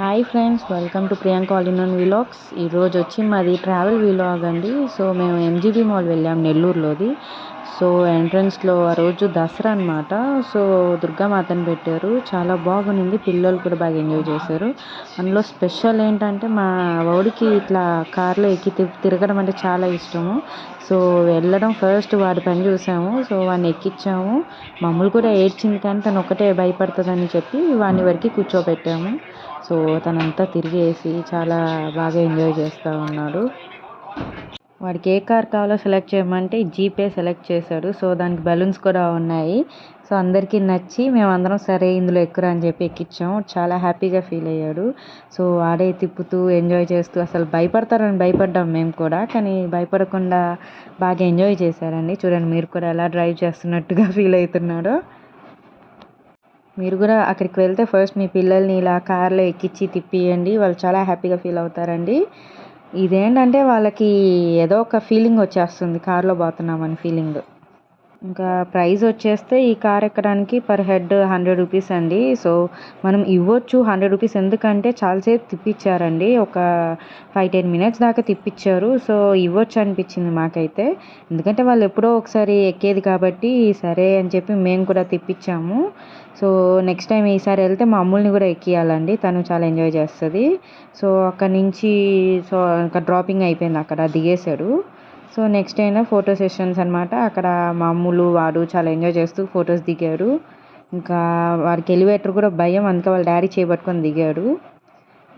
Hi friends welcome to Priyanka ఆలినన్ vlogs. ఈరోజు వచ్చి మాది ట్రావెల్ విలాగ్ అండి. సో మేము ఎంజీబీ మాల్ వెళ్ళాం నెల్లూరులోది. సో ఎంట్రన్స్లో ఆ రోజు దసరా అనమాట సో దుర్గామాతను పెట్టారు. చాలా బాగుంది. పిల్లలు కూడా బాగా ఎంజాయ్ చేశారు. అందులో స్పెషల్ ఏంటంటే మా వాడికి ఇట్లా కార్లో ఎక్కి తిరగడం అంటే చాలా ఇష్టము. సో వెళ్ళడం ఫస్ట్ వాడి పని చూసాము. సో వాడిని ఎక్కించాము మమ్మల్ని కూడా ఏడ్చింది కానీ తను ఒకటే భయపడుతుందని చెప్పి వాడిని వరకు కూర్చోబెట్టాము. సో తనంతా తిరిగేసి చాలా బాగా ఎంజాయ్ చేస్తూ ఉన్నాడు. వాడికి ఏ కార్ కావాలో సెలెక్ట్ చేయమంటే జీపే సెలెక్ట్ చేశాడు. సో దానికి బెలూన్స్ కూడా ఉన్నాయి. సో అందరికీ నచ్చి మేమందరం సరే ఇందులో ఎక్కురా అని చెప్పి ఎక్కించాము చాలా హ్యాపీగా ఫీల్ అయ్యాడు. సో ఆడే తిప్పుతూ ఎంజాయ్ చేస్తూ అసలు భయపడతారని భయపడ్డాం మేము కూడా. కానీ భయపడకుండా బాగా ఎంజాయ్ చేశారండి. చూడండి మీరు కూడా ఎలా డ్రైవ్ చేస్తున్నట్టుగా ఫీల్ అవుతున్నాడో మీరు కూడా అక్కడికి వెళ్తే ఫస్ట్ మీ పిల్లల్ని ఇలా కార్లో ఎక్కించి తిప్పియండి. వాళ్ళు చాలా హ్యాపీగా ఫీల్ అవుతారండి. ఇదేంటంటే వాళ్ళకి ఏదో ఒక ఫీలింగ్ వచ్చేస్తుంది. కార్లో పోతున్నామని ఫీలింగ్ ఇంకా ప్రైస్ వచ్చేస్తే ఈ కార్ ఎక్కడానికి పర్ హెడ్ హండ్రెడ్ రూపీస్ అండి. సో మనం ఇవ్వచ్చు హండ్రెడ్ రూపీస్ ఎందుకంటే చాలాసేపు తిప్పించారండి ఒక ఫైవ్ టెన్ మినిట్స్ దాకా తిప్పించారు సో ఇవ్వచ్చు అనిపించింది మాకైతే. ఎందుకంటే వాళ్ళు ఎప్పుడో ఒకసారి ఎక్కేది కాబట్టి సరే అని చెప్పి మేము కూడా తిప్పించాము సో నెక్స్ట్ టైం ఈసారి వెళ్తే మా అమ్ముల్ని కూడా ఎక్కియాలండి. తను చాలా ఎంజాయ్ చేస్తుంది. సో అక్కడ నుంచి సో ఇంకా డ్రాపింగ్ అయిపోయింది అక్కడ దిగేశాడు. సో నెక్స్ట్ అయినా ఫోటో సెషన్స్ అనమాట అక్కడ మా అమ్ములు వాడు చాలా ఎంజాయ్ చేస్తూ ఫొటోస్ దిగాడు ఇంకా వాడికి ఎలివేటర్ కూడా భయం అందుకే వాళ్ళ డాడీ చేపట్టుకొని దిగాడు.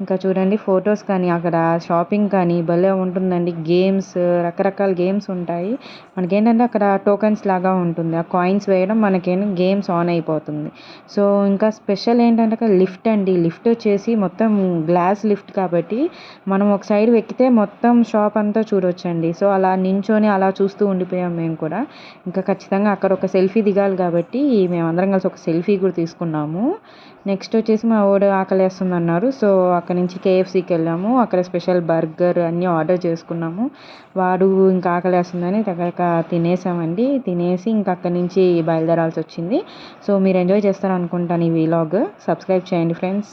ఇంకా చూడండి ఫొటోస్ కానీ అక్కడ షాపింగ్ కానీ భలే ఉంటుందండి. గేమ్స్ రకరకాల గేమ్స్ ఉంటాయి. మనకేంటంటే అక్కడ టోకెన్స్ లాగా ఉంటుంది. ఆ కాయిన్స్ వేయడం మనకేం గేమ్స్ ఆన్ అయిపోతుంది. సో ఇంకా స్పెషల్ ఏంటంటే అక్కడ లిఫ్ట్ అండి. లిఫ్ట్ వచ్చేసి మొత్తం గ్లాస్ లిఫ్ట్ కాబట్టి మనం ఒక సైడ్ ఎక్కితే మొత్తం షాప్ అంతా చూడొచ్చండి. సో అలా నించొని అలా చూస్తూ ఉండిపోయాం మేము కూడా. ఇంకా ఖచ్చితంగా అక్కడ ఒక సెల్ఫీ దిగాలి కాబట్టి మేమందరం కలిసి ఒక సెల్ఫీ కూడా తీసుకున్నాము. నెక్స్ట్ వచ్చేసి మా వాడు ఆకలేస్తుంది అన్నారు సో అక్కడ నుంచి కేఎఫ్సీకి వెళ్ళాము. అక్కడ స్పెషల్ బర్గర్ అన్నీ ఆర్డర్ చేసుకున్నాము. వాడు ఇంకా ఆకలేస్తుందని దగ్గర తినేసామండి. తినేసి ఇంకా అక్కడి నుంచి బయలుదేరాల్సి వచ్చింది. సో మీరు ఎంజాయ్ చేస్తారనుకుంటాను ఈ వీలాగ్ సబ్స్క్రైబ్ చేయండి ఫ్రెండ్స్